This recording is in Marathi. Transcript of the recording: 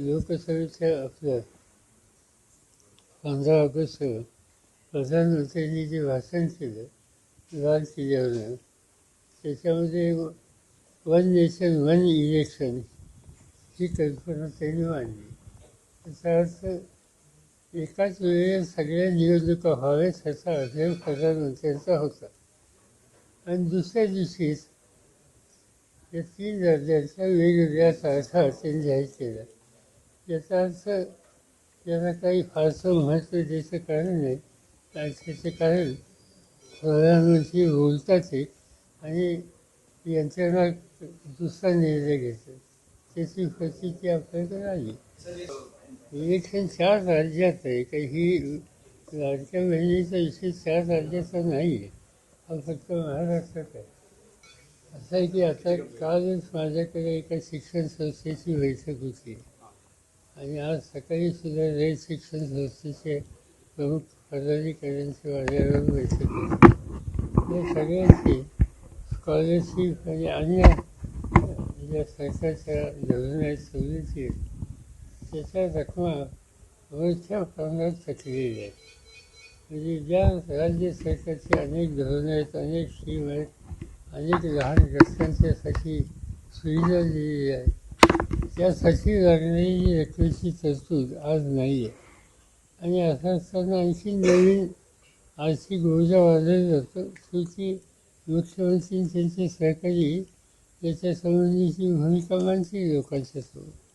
लोकसभेच्या आपलं पंधरा ऑगस्ट प्रधानमंत्र्यांनी जे भाषण केलं लाल किल्ल्यावर त्याच्यामध्ये वन नेशन वन इलेक्शन ही कल्पना त्यांनी मांडली. त्याचा अर्थ एकाच वेळेला सगळ्या निवडणुका व्हाव्यात ह्याचा आग्रह प्रधानमंत्र्यांचा होता. आणि दुसऱ्या दिवशीच या तीन राज्यांच्या वेगवेगळ्या तारखा त्यांनी जाहीर केल्या याचा अर्थ याला काही फारसं महत्त्व द्यायचं कारण नाही आणि त्याचे कारण प्रधानमंत्री बोलतात एक आणि यंत्रणा दुसरा निर्णय घेतात त्याची प्रतिती आपल्याकडे आली इलेक्शन चार राज्यात आहे काही ही लाडक्या बहिणीचा विषय चार राज्याचा नाही आहे हा फक्त महाराष्ट्रात आहे असं आहे की आता कालच माझ्याकडे एका शिक्षण संस्थेची बैठक होती आणि आज सकाळी सुद्धा रयत शिक्षण संस्थेचे प्रमुख पदाधिकाऱ्यांची माझ्याबरोबर बैठक होती या सगळ्यांची स्कॉलरशिप आणि अन्य ज्या सरकारच्या धोरणात आहेत सवलती आहेत त्याच्या रकमा मोठ्या प्रमाणात थकलेल्या आहेत. म्हणजे ज्या राज्य सरकारची अनेक धोरणं आहेत अनेक स्कीम आहेत अनेक लहान रस्त्यांच्यासाठी सुविधा दिलेली आहे त्यासाठी लागणारी रकमेची तरतूद आज नाही आहे आणि असं असताना आणखी नवीन आर्थिक ऊर्जा वाढवली जातो शेवटी मुख्यमंत्री त्यांचे सहकारी याच्यासंबंधीची भूमिका मानतील लोकांच्या समोर